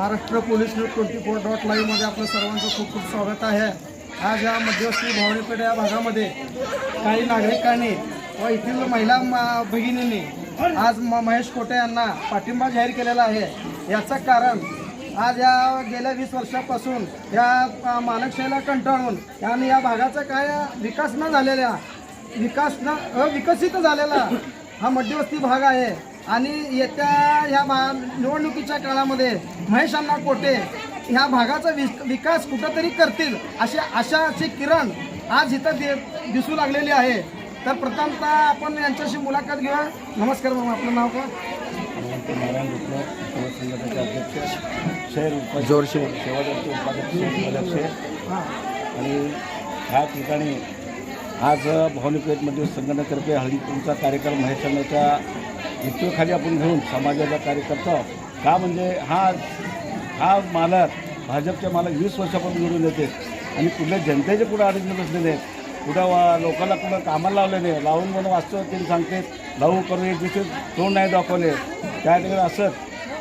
Maharashtra police news twenty four dot लाईव्हमध्ये आपलं सर्वांचं खूप खूप स्वागत आहे. आज या मध्यवस्ती भावनेपेठ या भागामध्ये काही नागरिकांनी व येथील महिला भगिनींनी आज म- महेश कोटे यांना पाठिंबा जाहीर केलेला आहे. याचं कारण आज या गेल्या वीस वर्षापासून या अ, मानकशाहीला कंटाळून आणि या भागाचा काय विकास न झालेल्या विकास न अविकसित झालेला हा मध्यवस्ती भाग आहे. आणि येत्या ह्या भा निवडणुकीच्या काळामध्ये महेश अण्णा कोटे ह्या भागाचा विक विकास कुठंतरी करतील अशा आशाची किरण आज इथं दि दिसू लागलेली आहे. तर प्रथमतः आपण यांच्याशी मुलाखत घेऊया. नमस्कार बाबा आपलं नाव का जोरशे सेवादलचे उपाध्यक्ष हां. आणि ह्या ठिकाणी आज भवानीपेठमध्ये संघटनेतर्फे हळदीचा कार्यक्रम महेशांच्या नेतृत्वाखाली आपण घेऊन समाजाचा कार्यकर्ता का म्हणजे हा हा मालक भाजपच्या मालक वीस वर्षापासून निवडून येते आणि कुठल्या जनतेचे कुठं अडचणी बसलेले आहेत? कुठं वा लोकांना कुठं कामाला लावले नाही लावून म्हणून वाचतो त्यांनी सांगते. लावू करू एक दिवशी तोंड नाही दाखवले. त्या ठिकाणी असं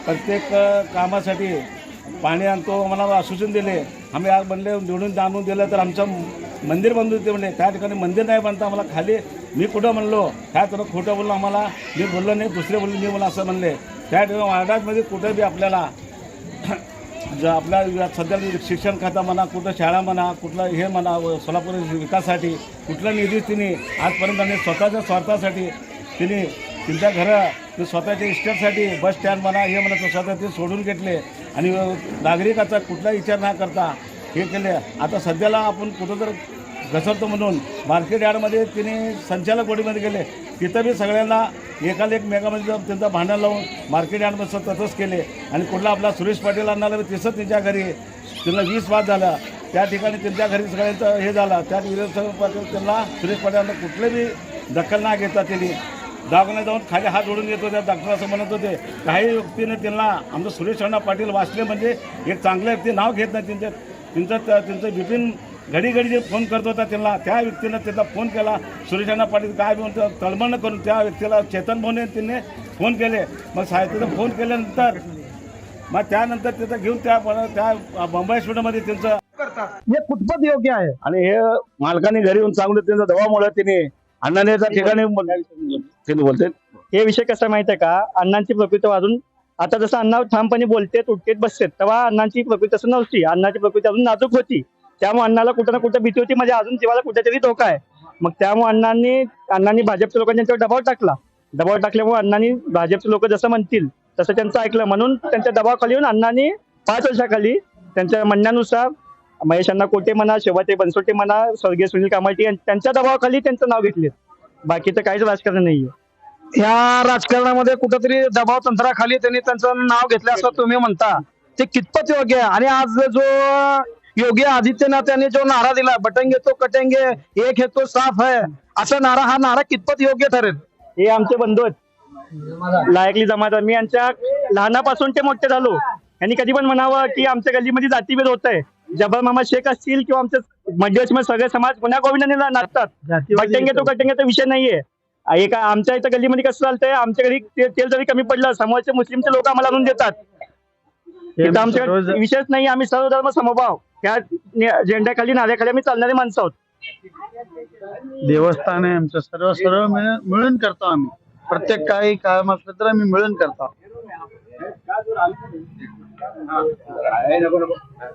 प्रत्येक कामासाठी पाणी आणतो आम्हाला आश्वासन दिले. आम्ही आज बनले निवडून जाणून दिलं तर आमचं मंदिर बांधून ते म्हणले त्या ठिकाणी मंदिर नाही बांधता आम्हाला खाली मी कुठं म्हणलो? ह्या तर खोटं बोललो आम्हाला. मी बोललो नाही दुसरे बोलले मी मला असं म्हणले. त्या ठिकाणी वार्डामध्ये कुठं बी आपल्याला जर आपल्या सध्या शिक्षण खाता म्हणा कुठं शाळा म्हणा कुठलं हे म्हणा व सोलापूर विकासासाठी कुठला निधी तिने आजपर्यंत आणि स्वतःच्या स्वार्थासाठी तिने त्यांच्या घरं ते स्वतःच्या इस्टेटसाठी बस स्टँड म्हणा हे म्हणा स्वतः ते सोडून घेतले. आणि नागरिकाचा कुठला विचार न करता हे केले. आता सध्याला आपण कुठं तर घसरतो म्हणून मार्केट यार्डमध्ये तिने संचालक बॉडीमध्ये गेले. तिथं बी सगळ्यांना एकाला एक मेगामध्ये जाऊन त्यांचं भांडण लावून मार्केट यार्डमध्ये तसंच केले. आणि कुठला आपला सुरेश पाटील आणणारा बी तिसंच त्यांच्या घरी. त्यांना वीस वाद झाला. त्या ठिकाणी त्यांच्या घरी सगळ्यांचं हे झालं. त्या विरोध पाटील त्यांना सुरेश पाटील कुठले बी दखल नाही घेता त्यांनी. दवाखान्यात जाऊन खाली हात जोडून येत होते डॉक्टर असं म्हणत होते. काही व्यक्तीने त्यांना आमचं सुरेश अण्णा पाटील वाचले म्हणजे एक चांगलं व्यक्ती नाव घेत नाही. त्यांच्या त्यांचं त्यांचं बिपिन घडी घडी जे फोन करत होता त्यांना त्या व्यक्तीनं त्यांना फोन केला. सुरेश अण्णा पाटील काय म्हणतो तळमळ करून त्या व्यक्तीला चेतन भाऊने त्यांनी फोन केले. मग साहित्याचा फोन केल्यानंतर मग त्यानंतर त्याचं घेऊन त्या त्या बंबाई स्टुडिओमध्ये त्यांचं हे कुठपत योग्य आहे? आणि हे मालकाने घरी येऊन सांगलं त्यांचा दवामुळे तिने अण्णाने त्या ठिकाणी त्यांनी बोलते हे विषय कसा माहिती आहे का? अण्णांची प्रकृती वाजून आता जसं अण्णा ठामपणे बोलते उठतेत बसतेत तेव्हा अण्णांची प्रकृती तसं नव्हती. अण्णाची प्रकृती अजून नाजूक होती. त्यामुळे अण्णाला कुठं ना कुठं भीती होती. म्हणजे अजून जीवाला कुठेतरी धोका आहे. मग त्यामुळे अण्णांनी अण्णांनी भाजपच्या लोकांनी त्यांच्यावर दबाव टाकला. दबाव टाकल्यामुळे अण्णांनी भाजपचे लोक जसं म्हणतील तसं त्यांचं ऐकलं. म्हणून त्यांच्या दबावाखाली येऊन अण्णांनी पाच वर्षाखाली त्यांच्या म्हणण्यानुसार महेश अण्णा कोटे म्हणा शेवाते बनसोटे म्हणा स्वर्गीय सुनील कामाटी त्यांच्या दबावाखाली त्यांचं नाव घेतले बाकीचं काहीच राजकारण नाहीये. या राजकारणामध्ये कुठंतरी दबाव तंत्राखाली त्यांनी त्यांचं नाव घेतलं असं तुम्ही म्हणता. ते कितपत योग्य आहे? आणि आज जो योगी आदित्यनाथ यांनी जो नारा दिला बटंगे तो कटेंगे एक है तो साफ है. असा नारा हा नारा कितपत योग्य ठरेल? हे आमचे बंधू आहेत. लायकली जमात मी यांच्या लहानापासून ते मोठे झालो. यांनी कधी पण म्हणावं की आमच्या गल्लीमध्ये जातीभेद होत आहे जबर मामा शेख असतील किंवा आमचे मध्यवर्षी सगळे समाज पुन्हा गोविंदाने नाचतात. कटेंगे तो कटेंगे तो विषय नाहीये. एका आमच्या इथं गल्लीमध्ये कसं चालतंय? आमच्या घरी तेल जरी कमी पडलं समोरचे मुस्लिमचे लोक आम्हाला आणून देतात. आमच्या विषयच नाही आम्ही सर्व धर्म समभाव. त्या झेंड्याखाली नाऱ्याखाली आम्ही चालणारे माणसं आहोत. देवस्थान आहे आमचं सर्व सर्व मिळून करतो आम्ही. प्रत्येक काही काम असलं तर आम्ही मिळून करतो.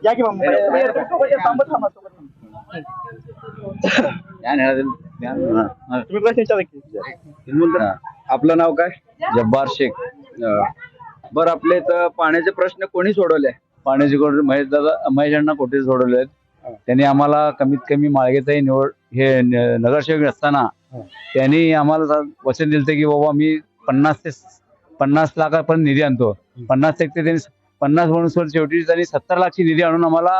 या की. तुम्ही प्रश्न विचारा की. आपलं नाव काय? जब्बार शेख. बर आपले इथं पाण्याचे प्रश्न कोणी सोडवले? पाण्याचे कोण महेश दादा महेश अण्णा कोठे सोडवले आहेत? त्यांनी आम्हाला कमीत कमी माळगेचाही निवड हे न- नगरसेवक असताना त्यांनी आम्हाला सा- वचन दिलं की बाबा मी पन्नास ते पन्नास लाखापर्यंत निधी आणतो. पन्नास टक्के त्यांनी पन्नास म्हणून शेवटी त्यांनी सत्तर लाखची निधी आणून आम्हाला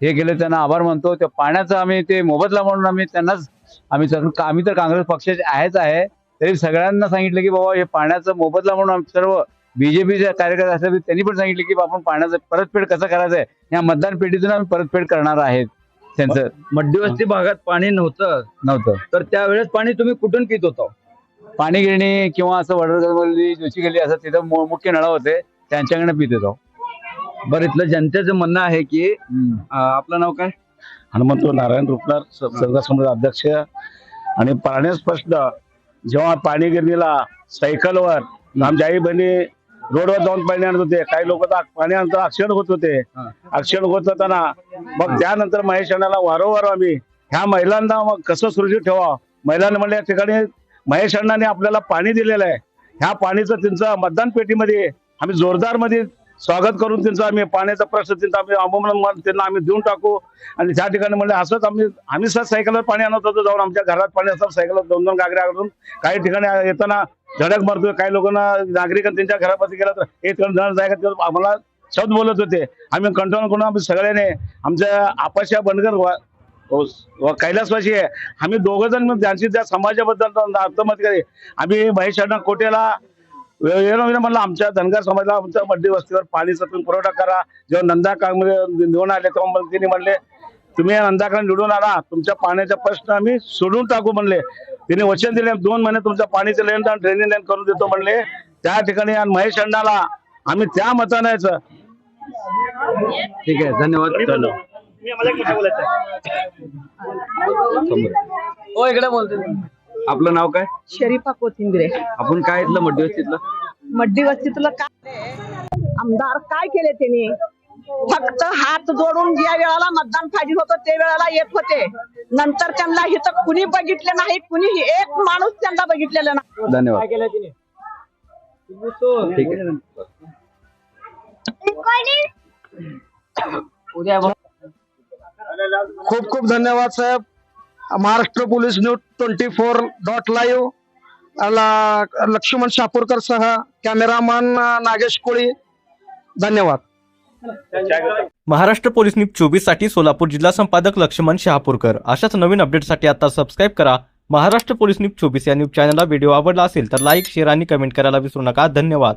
हे केलं. त्यांना आभार मानतो. त्या पाण्याचं आम्ही ते मोबदला म्हणून आम्ही त्यांनाच आम्ही आम्ही तर काँग्रेस पक्षाचे आहेच आहे. तरी सगळ्यांना सांगितलं की बाबा हे पाण्याचं मोबदला म्हणून आम्ही सर्व बीजेपीचे कार्यकर्ते असले तरी त्यांनी पण सांगितलं की आपण पाण्याचं परतफेड कसं करायचं आहे या मतदान पेढीतून आम्ही परतफेड करणार आहेत. त्यांचं मध्यवस्ती भागात पाणी नव्हतं. नव्हतं. तर त्यावेळेस पाणी तुम्ही कुठून पित होता? पाणी गिरणी किंवा असं वडरगल्ली जोशी गल्ली असं तिथं मुख्य नळ होते. त्यांच्याकडनं पित होतो. बरं इथलं जनतेचं म्हणणं आहे की आपलं नाव काय? हनुमंत नारायण रुपनार सरकार समाज अध्यक्ष. आणि पाण्यास प्रश्न जेव्हा पाणी गिरणीला सायकलवर आमच्या आई बहिणी रोडवर जाऊन पाणी आणत होते. काही लोक तर पाणी आणता ऍक्सिडेंट होत होते. ऍक्सिडेंट होत होताना. मग त्यानंतर महेश अण्णाला वारंवार आम्ही. ह्या महिलांना मग कसं सुरक्षित ठेवा महिलांना म्हणले या ठिकाणी महेश अण्णाने आपल्याला पाणी दिलेलं आहे. ह्या पाणीचं त्यांचं मतदान पेटीमध्ये आम्ही जोरदारमध्ये स्वागत करून त्यांचं आम्ही पाण्याचा प्रश्न त्यांचा आम्ही अमोमन त्यांना आम्ही देऊन टाकू. आणि त्या ठिकाणी म्हणले असंच आम्ही आम्ही सर सायकलवर पाणी आणत होतो. जाऊन आमच्या घरात पाणी असतात सायकलवर दोन दोन गागऱ्या काही ठिकाणी येताना धडक मारतोय. काही लोकांना नागरिकांना त्यांच्या घरापासून गेला तर एक जण आम्हाला शब्द बोलत होते. आम्ही कंट्रोल करून आम्ही सगळ्याने आमच्या आपाशा बनकर वा- कैलासवासी आहे. आम्ही दोघं जण त्यांची त्या समाजाबद्दल अर्थमत करी. आम्ही महेश कोटेला म्हणलं आमच्या धनगर समाजाला आमच्या मड्डी वस्तीवर पाणीचा तुम्ही पुरवठा करा. जेव्हा नंदा निवडून आले तेव्हा तिने म्हणले तुम्ही या नंदाकडे निवडून आला. तुमच्या पाण्याचा प्रश्न आम्ही सोडून टाकू म्हणले. तिने वचन दिले दोन महिने तुमच्या पाणीचे लेन आणि ड्रेनेज लाईन करून देतो म्हणले. त्या ठिकाणी आणि महेश अण्णाला आम्ही त्या मताने यायचं. ठीक आहे धन्यवाद. धन्यवाद. मी मला एक मुद्दा बोलायचा आहे. आपलं नाव काय? शरीफा कोथिंबिरे. आपण काय इथलं मध्य वस्तीतलं? मड्डी वस्तीतलं काय आमदार काय केले त्यांनी फक्त हात जोडून ज्या वेळेला मतदान पाहिजे होतं ते वेळेला येत होते. नंतर त्यांना इथं कुणी बघितलं नाही कुणी एक माणूस त्यांना बघितलेला नाही. धन्यवाद. ठीक आहे. खूप खूप धन्यवाद साहेब. Maharashtra police news twenty four dot live. Laxman Shapurkar सह कॅमेरामन नागेश कोळी. धन्यवाद. महाराष्ट्र पोलीस न्यूज चोवीससाठी सोलापूर जिल्हा संपादक लक्ष्मण शहापूरकर. अशाच नवीन अपडेटसाठी आता सबस्क्राईब करा. महाराष्ट्र पोलीस न्यूज चोवीस या न्यूज चॅनलला व्हिडिओ आवडला असेल तर लाईक शेअर आणि कमेंट करायला विसरू नका. धन्यवाद.